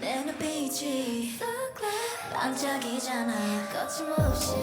내 눈빛이 반짝이잖아 거침없이